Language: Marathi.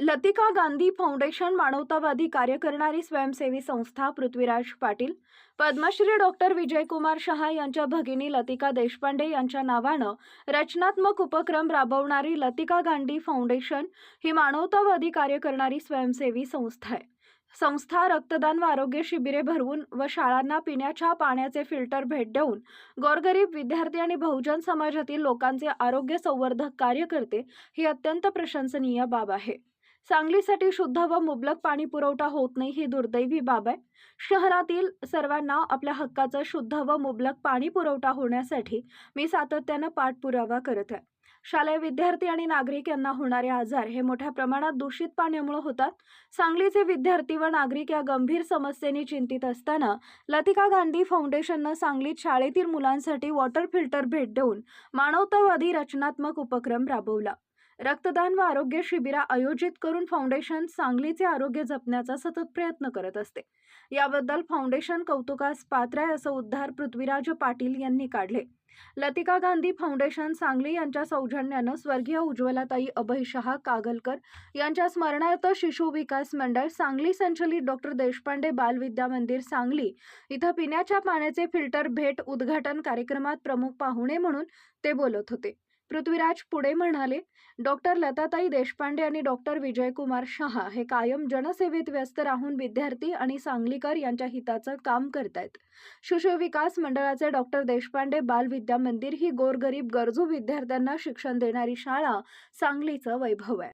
लतिका गांधी फाउंडेशन मानवतावादी कार्य करणारी स्वयंसेवी संस्था पृथ्वीराज पाटील पद्मश्री डॉक्टर विजयकुमार शहा यांच्या भगिनी लतिका देशपांडे यांच्या नावानं रचनात्मक उपक्रम राबवणारी लतिका गांधी फाउंडेशन ही मानवतावादी कार्य करणारी स्वयंसेवी संस्था आहे. संस्था रक्तदान व आरोग्य शिबिरे भरवून व शाळांना पिण्याच्या पाण्याचे फिल्टर भेट देऊन गोरगरीब विद्यार्थी आणि बहुजन समाजातील लोकांचे आरोग्य संवर्धक कार्य करते ही अत्यंत प्रशंसनीय बाब आहे. सांगलीसाठी शुद्ध व मुबलक पाणी पुरवठा होत नाही ही दुर्दैवी बाब आहे. शहरातील सर्वांना आपल्या हक्काचं शुद्ध व मुबलक पाणी पुरवठा होण्यासाठी मी सातत्यानं पाठपुरावा करत आहे. शालेय विद्यार्थी आणि नागरिक यांना होणारे आजार हे मोठ्या प्रमाणात दूषित पाण्यामुळे होतात. सांगलीचे विद्यार्थी व नागरिक या गंभीर समस्येने चिंतित असताना लतिका गांधी फाउंडेशननं सांगलीत शाळेतील मुलांसाठी वॉटर फिल्टर भेट देऊन मानवतावादी रचनात्मक उपक्रम राबवला. रक्तदान व आरोग्य शिबिरा आयोजित करून फाउंडेशन सांगलीचे आरोग्य जपण्याचा सतत प्रयत्न करत असते. याबद्दल फाउंडेशन कौतुकास पात्र आहे असं उद्धार पृथ्वीराज पाटील यांनी काढले. लतिका गांधी फाउंडेशन सांगली यांच्या सौजन्यानं स्वर्गीय उज्ज्वलाताई अभय शहा कागलकर यांच्या स्मरणार्थ शिशु विकास मंडळ सांगली संचलित डॉक्टर देशपांडे बालविद्या मंदिर सांगली इथं पिण्याच्या पाण्याचे फिल्टर भेट उद्घाटन कार्यक्रमात प्रमुख पाहुणे म्हणून ते बोलत होते. पृथ्वीराज पुढे म्हणाले डॉक्टर लताताई देशपांडे आणि डॉक्टर विजयकुमार शहा हे कायम जनसेवेत व्यस्त राहून विद्यार्थी आणि सांगलीकर यांच्या हिताचं काम करतायत. शिशु विकास मंडळाचे डॉक्टर देशपांडे बाल विद्या मंदिर ही गोरगरीब गरजू विद्यार्थ्यांना शिक्षण देणारी शाळा सांगलीचं वैभव आहे.